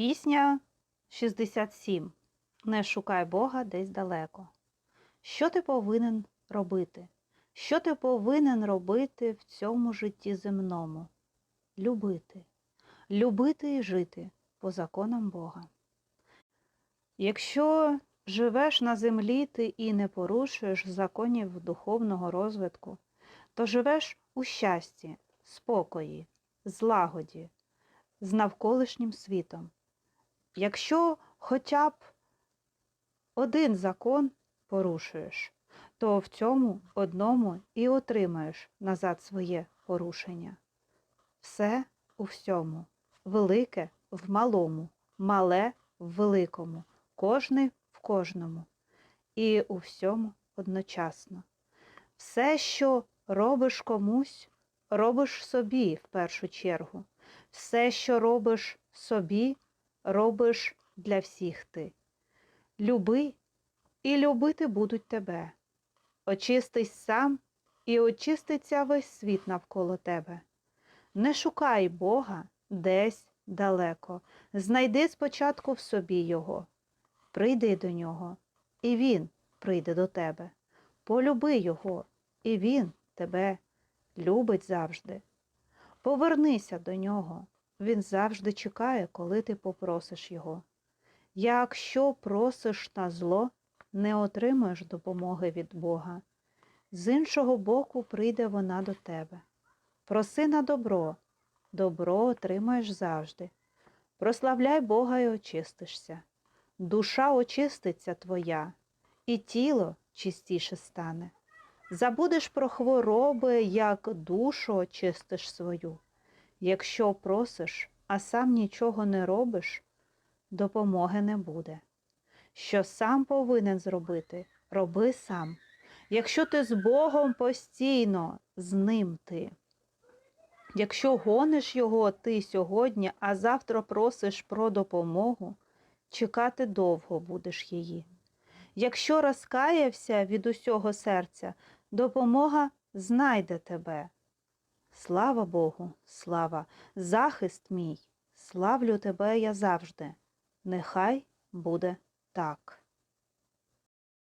Пісня 67. Не шукай Бога десь далеко. Що ти повинен робити? Що ти повинен робити в цьому житті земному? Любити. Любити і жити по законам Бога. Якщо живеш на землі ти і не порушуєш законів духовного розвитку, то живеш у щасті, спокої, злагоді, з навколишнім світом. Якщо хоча б один закон порушуєш, то в цьому одному і отримаєш назад своє порушення. Все у всьому, велике в малому, мале в великому, кожний в кожному, і у всьому одночасно. Все, що робиш комусь, робиш собі в першу чергу. Все, що робиш собі, робиш для всіх ти. Люби, і любити будуть тебе. Очистись сам, і очиститься весь світ навколо тебе. Не шукай Бога десь далеко. Знайди спочатку в собі Його. Прийди до нього, і Він прийде до тебе. Полюби Його, і Він тебе любить завжди. Повернися до нього. Він завжди чекає, коли ти попросиш його. Якщо просиш на зло, не отримаєш допомоги від Бога. З іншого боку прийде вона до тебе. Проси на добро, добро отримаєш завжди. Прославляй Бога і очистишся. Душа очиститься твоя, і тіло чистіше стане. Забудеш про хвороби, як душу очистиш свою. Якщо просиш, а сам нічого не робиш, допомоги не буде. Що сам повинен зробити, роби сам. Якщо ти з Богом постійно, з ним ти. Якщо гониш його ти сьогодні, а завтра просиш про допомогу, чекати довго будеш її. Якщо розкаявся від усього серця, допомога знайде тебе. Слава Богу, слава, захист мій, славлю тебе я завжди. Нехай буде так.